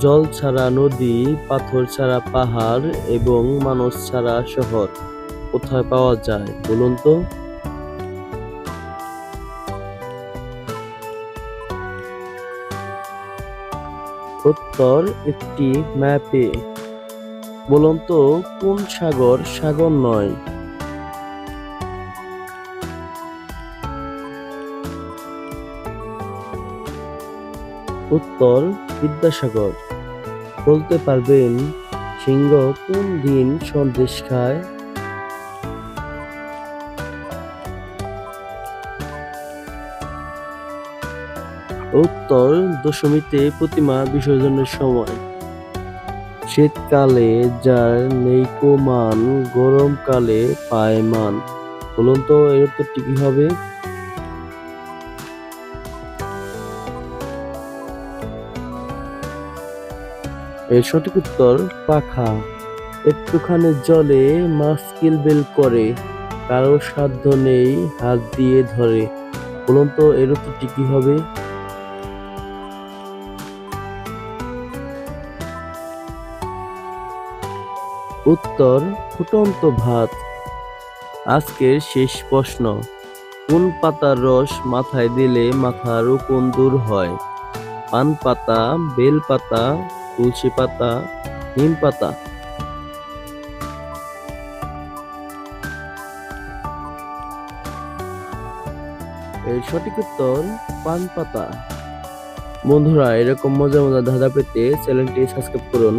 জল ছাড়া নদী, পাথর ছাড়া পাহাড় এবং মানুষ ছাড়া শহর কোথায় পাওয়া যায় বলুন তো? উত্তর একটি ম্যাপে। বলুন তো, কোন সাগর সাগর নয়? উত্তর বিদ্যাসাগর। বলতে পারবেন, সিংহ কোন দিন সন্দেশ খায়? উত্তর দশমীতে প্রতিমা বিসর্জনের সময়। শীতকালে যার নেইকো মান গরমকালে পায় মান বলুন তো এর উত্তরটি কি হবে। এর সঠিক উত্তর, পাখা। একটুখানি জলে মাছ কিলবিল করে, কারও সাধ্য নেই হাত দিয়ে ধরে। বলুন তো, এর উত্তরটি কি হবে? উত্তর, ফুটন্ত ভাত। আজকের শেষ প্রশ্ন। কোন পাতার রস মাথায় দিলে মাথার কোন দূর হয়? পান পাতা, বেল পাতা তুলসী পাতা, নিম পাতা। এর সঠিক উত্তর, পান পাতা। বন্ধুরা, এরকম মজা মজা ধাঁধা পেতে চ্যানেলটি সাবস্ক্রাইব করুন।